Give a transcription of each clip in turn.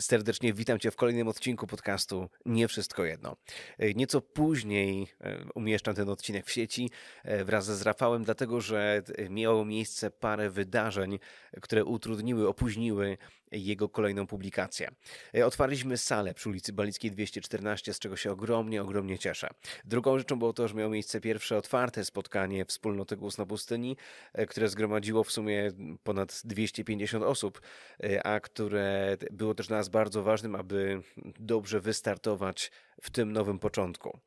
Serdecznie witam Cię w kolejnym odcinku podcastu Nie Wszystko Jedno. E, Nieco później e, umieszczam ten odcinek w sieci e, wraz z Rafałem, dlatego że miało miejsce parę wydarzeń, które utrudniły, opóźniły jego kolejną publikację. E, Otwarliśmy salę przy ulicy Balickiej 214, z czego się ogromnie, ogromnie cieszę. Drugą rzeczą było to, że miało miejsce pierwsze otwarte spotkanie wspólnoty Głos na Pustyni, e, które zgromadziło w sumie ponad 250 osób, e, a które było też dla nas bardzo ważnym, aby dobrze wystartować w tym nowym początku.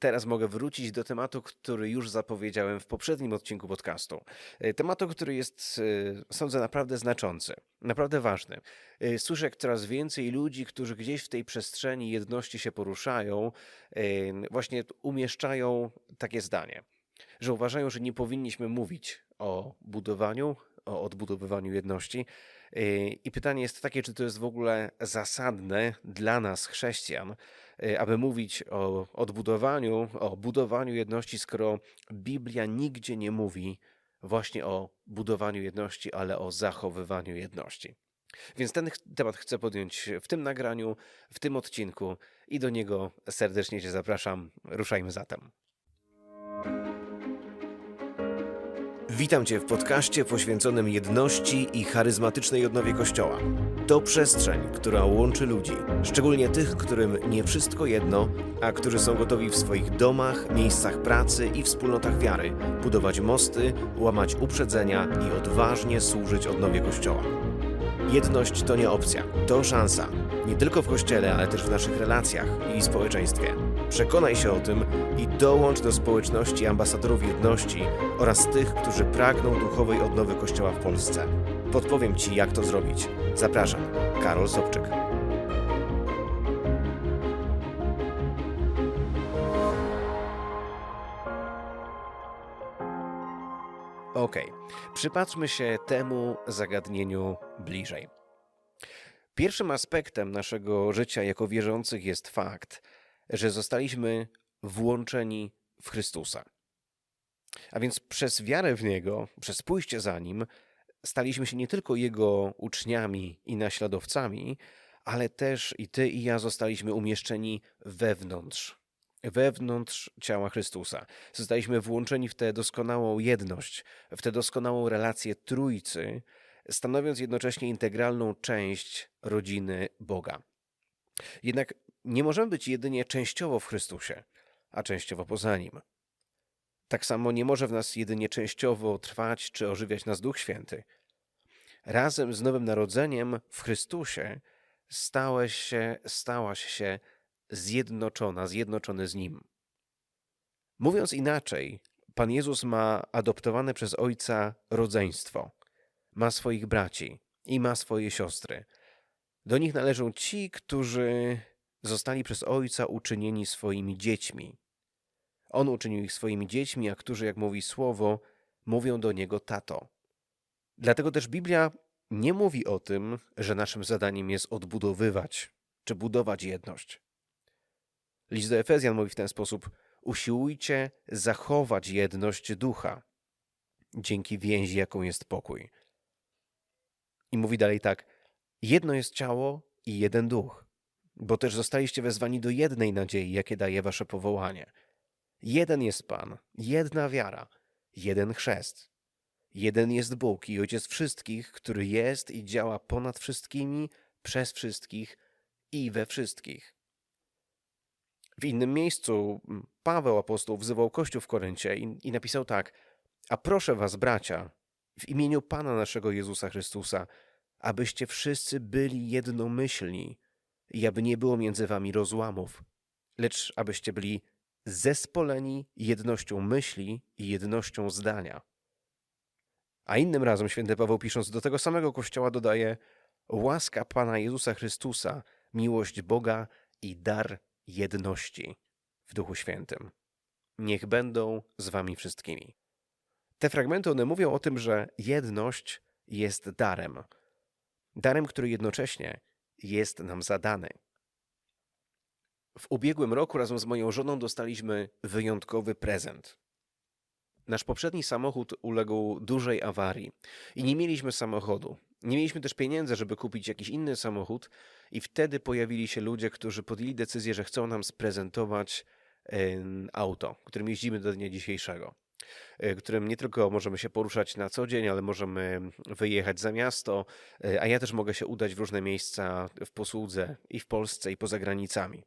Teraz mogę wrócić do tematu, który już zapowiedziałem w poprzednim odcinku podcastu. E, Tematu, który jest, e, sądzę, naprawdę znaczący, naprawdę ważny. E, Słyszę jak coraz więcej ludzi, którzy gdzieś w tej przestrzeni jedności się poruszają, właśnie umieszczają takie zdanie, że uważają, że nie powinniśmy mówić o budowaniu, o odbudowywaniu jedności. Yy, I pytanie jest takie, czy to jest w ogóle zasadne dla nas, chrześcijan, yy, aby mówić o odbudowaniu, o budowaniu jedności, skoro Biblia nigdzie nie mówi właśnie o budowaniu jedności, ale o zachowywaniu jedności. Więc ten temat chcę podjąć w tym nagraniu, w tym odcinku i do niego serdecznie Cię zapraszam. Ruszajmy zatem. Witam Cię w podcaście poświęconym jedności i charyzmatycznej odnowie Kościoła. To przestrzeń, która łączy ludzi, szczególnie tych, którym nie wszystko jedno, a którzy są gotowi w swoich domach, miejscach pracy i wspólnotach wiary budować mosty, łamać uprzedzenia i odważnie służyć odnowie Kościoła. Jedność to nie opcja, to szansa. Nie tylko w kościele, ale też w naszych relacjach i społeczeństwie. Przekonaj się o tym i dołącz do społeczności ambasadorów jedności oraz tych, którzy pragną duchowej odnowy Kościoła w Polsce. Podpowiem Ci, jak to zrobić. Zapraszam, Karol Sobczyk. Okej, przypatrzmy się temu zagadnieniu bliżej. Pierwszym aspektem naszego życia jako wierzących jest fakt, że zostaliśmy włączeni w Chrystusa. A więc przez wiarę w Niego, przez pójście za Nim, staliśmy się nie tylko Jego uczniami i naśladowcami, ale też i Ty i ja zostaliśmy umieszczeni wewnątrz, wewnątrz ciała Chrystusa. Zostaliśmy włączeni w tę doskonałą jedność, w tę doskonałą relację Trójcy, stanowiąc jednocześnie integralną część rodziny Boga. Jednak nie możemy być jedynie częściowo w Chrystusie, a częściowo poza Nim. Tak samo nie może w nas jedynie częściowo trwać czy ożywiać nas Duch Święty. Razem z Nowym Narodzeniem w Chrystusie stałeś się, stałaś się zjednoczona, zjednoczony z Nim. Mówiąc inaczej, Pan Jezus ma adoptowane przez Ojca rodzeństwo, ma swoich braci i ma swoje siostry. Do nich należą ci, którzy zostali przez Ojca uczynieni swoimi dziećmi. On uczynił ich swoimi dziećmi, a którzy, jak mówi słowo, mówią do niego tato. Dlatego też Biblia nie mówi o tym, że naszym zadaniem jest odbudowywać czy budować jedność. List do Efezjan mówi w ten sposób: usiłujcie zachować jedność ducha dzięki więzi, jaką jest pokój. I mówi dalej tak: jedno jest ciało i jeden duch, bo też zostaliście wezwani do jednej nadziei, jakie daje wasze powołanie. Jeden jest Pan, jedna wiara, jeden chrzest. Jeden jest Bóg i Ojciec wszystkich, który jest i działa ponad wszystkimi, przez wszystkich i we wszystkich. W innym miejscu Paweł apostoł wzywał Kościół w Koryncie i, i napisał tak: A proszę was, bracia, w imieniu Pana naszego Jezusa Chrystusa, abyście wszyscy byli jednomyślni i aby nie było między wami rozłamów, lecz abyście byli zespoleni jednością myśli i jednością zdania. A innym razem święty Paweł pisząc do tego samego kościoła dodaje łaska Pana Jezusa Chrystusa, miłość Boga i dar jedności w Duchu Świętym. Niech będą z wami wszystkimi. Te fragmenty one mówią o tym, że jedność jest darem. Darem, który jednocześnie jest nam zadany. W ubiegłym roku razem z moją żoną dostaliśmy wyjątkowy prezent. Nasz poprzedni samochód uległ dużej awarii i nie mieliśmy samochodu. Nie mieliśmy też pieniędzy, żeby kupić jakiś inny samochód, i wtedy pojawili się ludzie, którzy podjęli decyzję, że chcą nam sprezentować auto, którym jeździmy do dnia dzisiejszego. E, Którym nie tylko możemy się poruszać na co dzień, ale możemy wyjechać za miasto, e, a ja też mogę się udać w różne miejsca w posłudze i w Polsce, i poza granicami.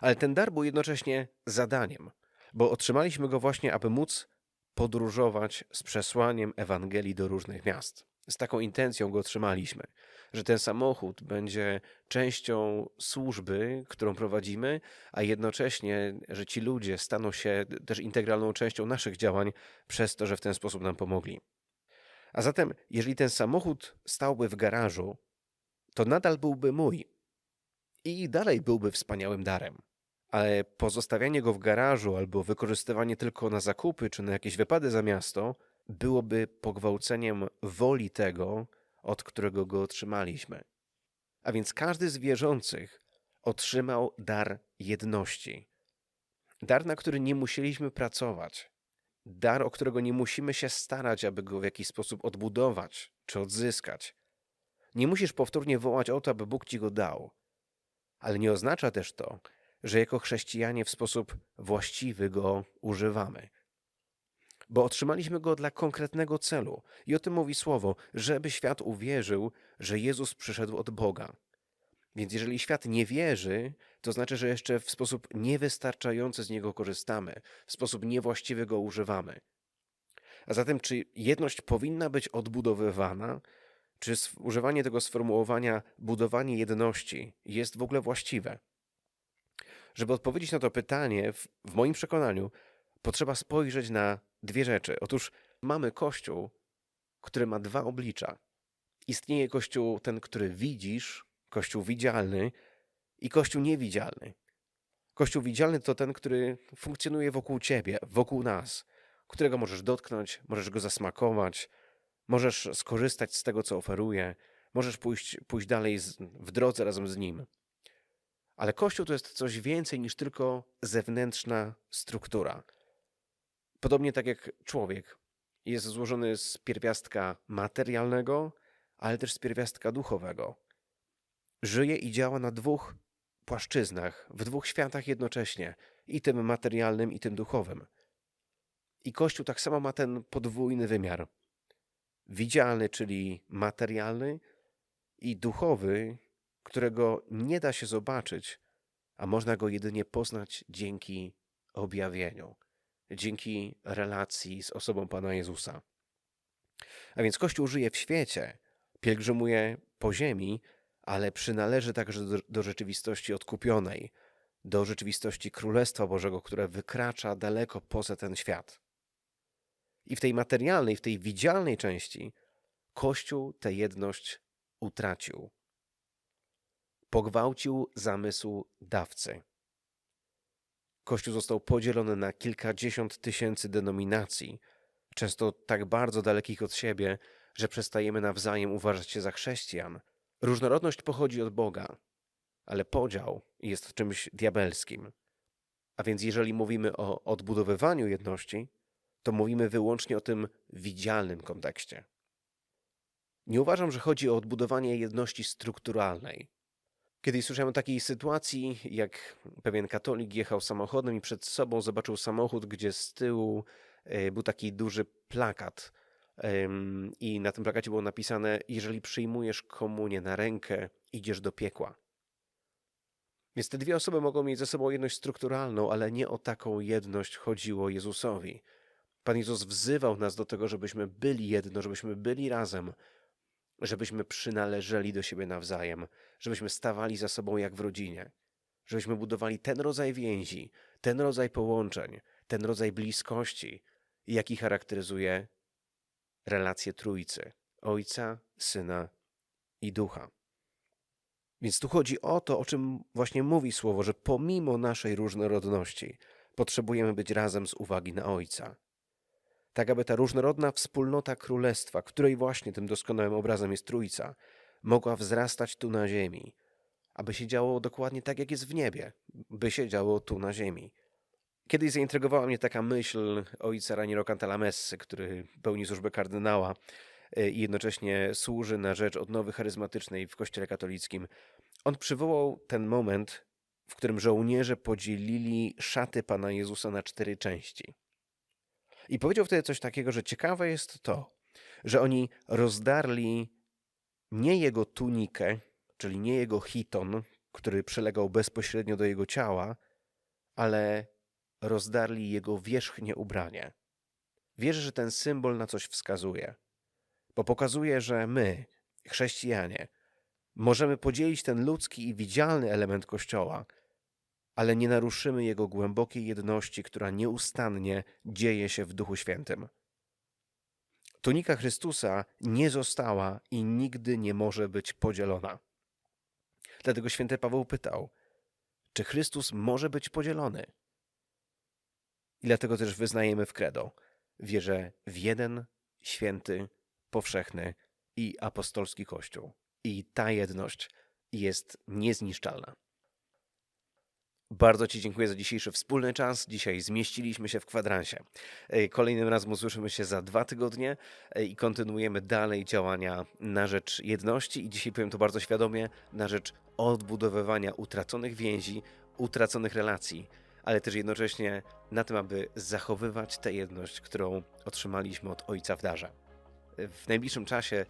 Ale ten dar był jednocześnie zadaniem, bo otrzymaliśmy go właśnie, aby móc podróżować z przesłaniem Ewangelii do różnych miast. Z taką intencją go otrzymaliśmy, że ten samochód będzie częścią służby, którą prowadzimy, a jednocześnie, że ci ludzie staną się też integralną częścią naszych działań przez to, że w ten sposób nam pomogli. A zatem, jeżeli ten samochód stałby w garażu, to nadal byłby mój i dalej byłby wspaniałym darem. Ale pozostawianie go w garażu albo wykorzystywanie tylko na zakupy czy na jakieś wypady za miasto byłoby pogwałceniem woli tego, od którego go otrzymaliśmy. A więc każdy z wierzących otrzymał dar jedności. Dar, na który nie musieliśmy pracować. Dar, o którego nie musimy się starać, aby go w jakiś sposób odbudować czy odzyskać. Nie musisz powtórnie wołać o to, aby Bóg ci go dał. Ale nie oznacza też to, że jako chrześcijanie w sposób właściwy go używamy. Bo otrzymaliśmy go dla konkretnego celu. I o tym mówi słowo, żeby świat uwierzył, że Jezus przyszedł od Boga. Więc jeżeli świat nie wierzy, to znaczy, że jeszcze w sposób niewystarczający z niego korzystamy, w sposób niewłaściwy go używamy. A zatem, czy jedność powinna być odbudowywana, czy używanie tego sformułowania budowanie jedności jest w ogóle właściwe? Żeby odpowiedzieć na to pytanie, w, w moim przekonaniu, potrzeba spojrzeć na dwie rzeczy. Otóż mamy Kościół, który ma dwa oblicza. Istnieje Kościół ten, który widzisz, Kościół widzialny i Kościół niewidzialny. Kościół widzialny to ten, który funkcjonuje wokół ciebie, wokół nas, którego możesz dotknąć, możesz go zasmakować, możesz skorzystać z tego, co oferuje, możesz pójść, pójść dalej z, w drodze razem z nim. Ale Kościół to jest coś więcej niż tylko zewnętrzna struktura. Podobnie tak jak człowiek jest złożony z pierwiastka materialnego, ale też z pierwiastka duchowego. Żyje i działa na dwóch płaszczyznach, w dwóch światach jednocześnie, i tym materialnym, i tym duchowym. I Kościół tak samo ma ten podwójny wymiar. Widzialny, czyli materialny, i duchowy, którego nie da się zobaczyć, a można go jedynie poznać dzięki objawieniu, dzięki relacji z osobą Pana Jezusa. A więc Kościół żyje w świecie, pielgrzymuje po ziemi, ale przynależy także do, do rzeczywistości odkupionej, do rzeczywistości Królestwa Bożego, które wykracza daleko poza ten świat. I w tej materialnej, w tej widzialnej części Kościół tę jedność utracił. Pogwałcił zamysł dawcy. Kościół został podzielony na kilkadziesiąt tysięcy denominacji, często tak bardzo dalekich od siebie, że przestajemy nawzajem uważać się za chrześcijan. Różnorodność pochodzi od Boga, ale podział jest czymś diabelskim. A więc jeżeli mówimy o odbudowywaniu jedności, to mówimy wyłącznie o tym widzialnym kontekście. Nie uważam, że chodzi o odbudowanie jedności strukturalnej. Kiedyś słyszałem o takiej sytuacji, jak pewien katolik jechał samochodem i przed sobą zobaczył samochód, gdzie z tyłu e, był taki duży plakat. I na tym plakacie było napisane: Jeżeli przyjmujesz komunię na rękę, idziesz do piekła. Więc te dwie osoby mogą mieć ze sobą jedność strukturalną, ale nie o taką jedność chodziło Jezusowi. Pan Jezus wzywał nas do tego, żebyśmy byli jedno, żebyśmy byli razem, żebyśmy przynależeli do siebie nawzajem, żebyśmy stawali za sobą jak w rodzinie, żebyśmy budowali ten rodzaj więzi, ten rodzaj połączeń, ten rodzaj bliskości, jaki charakteryzuje relacje Trójcy Ojca, Syna i Ducha. Więc tu chodzi o to, o czym właśnie mówi słowo, że pomimo naszej różnorodności potrzebujemy być razem z uwagi na Ojca. Tak, aby ta różnorodna wspólnota królestwa, której właśnie tym doskonałym obrazem jest Trójca, mogła wzrastać tu na ziemi, aby się działo dokładnie tak, jak jest w niebie, by się działo tu na ziemi. Kiedyś zaintrygowała mnie taka myśl ojca Raniero Cantalamessy, który pełni służbę kardynała, y, i jednocześnie służy na rzecz odnowy charyzmatycznej w Kościele katolickim. On przywołał ten moment, w którym żołnierze podzielili szaty Pana Jezusa na cztery części. I powiedział wtedy coś takiego, że ciekawe jest to, że oni rozdarli nie jego tunikę, czyli nie jego hiton, który przylegał bezpośrednio do jego ciała, ale rozdarli jego wierzchnie ubranie. Wierzę, że ten symbol na coś wskazuje, bo pokazuje, że my, chrześcijanie, możemy podzielić ten ludzki i widzialny element Kościoła, ale nie naruszymy jego głębokiej jedności, która nieustannie dzieje się w Duchu Świętym. Tunika Chrystusa nie została i nigdy nie może być podzielona. Dlatego święty Paweł pytał, czy Chrystus może być podzielony? I dlatego też wyznajemy w credo wierzę w jeden, święty, powszechny i apostolski Kościół. I ta jedność jest niezniszczalna. Bardzo Ci dziękuję za dzisiejszy wspólny czas. Dzisiaj zmieściliśmy się w kwadransie. Kolejnym razem usłyszymy się za dwa tygodnie i kontynuujemy dalej działania na rzecz jedności. I dzisiaj powiem to bardzo świadomie, na rzecz odbudowywania utraconych więzi, utraconych relacji, ale też jednocześnie na tym, aby zachowywać tę jedność, którą otrzymaliśmy od Ojca w darze. W najbliższym czasie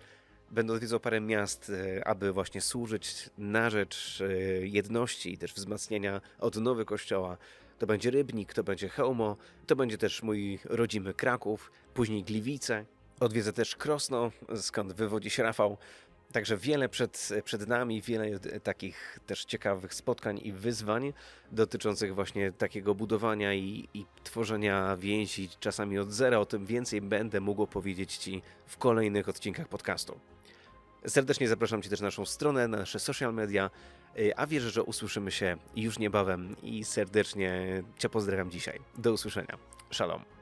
Będę odwiedzał parę miast, e, aby właśnie służyć na rzecz e, jedności i też wzmacniania odnowy Kościoła. To będzie Rybnik, to będzie Chełmo, to będzie też mój rodzimy Kraków, później Gliwice. Odwiedzę też Krosno, skąd wywodzi się Rafał. Także wiele przed, przed nami, wiele e, takich też ciekawych spotkań i wyzwań dotyczących właśnie takiego budowania i, i tworzenia więzi czasami od zera. O tym więcej będę mógł powiedzieć Ci w kolejnych odcinkach podcastu. Serdecznie zapraszam Cię też na naszą stronę, na nasze social media, y, a wierzę, że usłyszymy się już niebawem i serdecznie Cię pozdrawiam dzisiaj. Do usłyszenia. Shalom.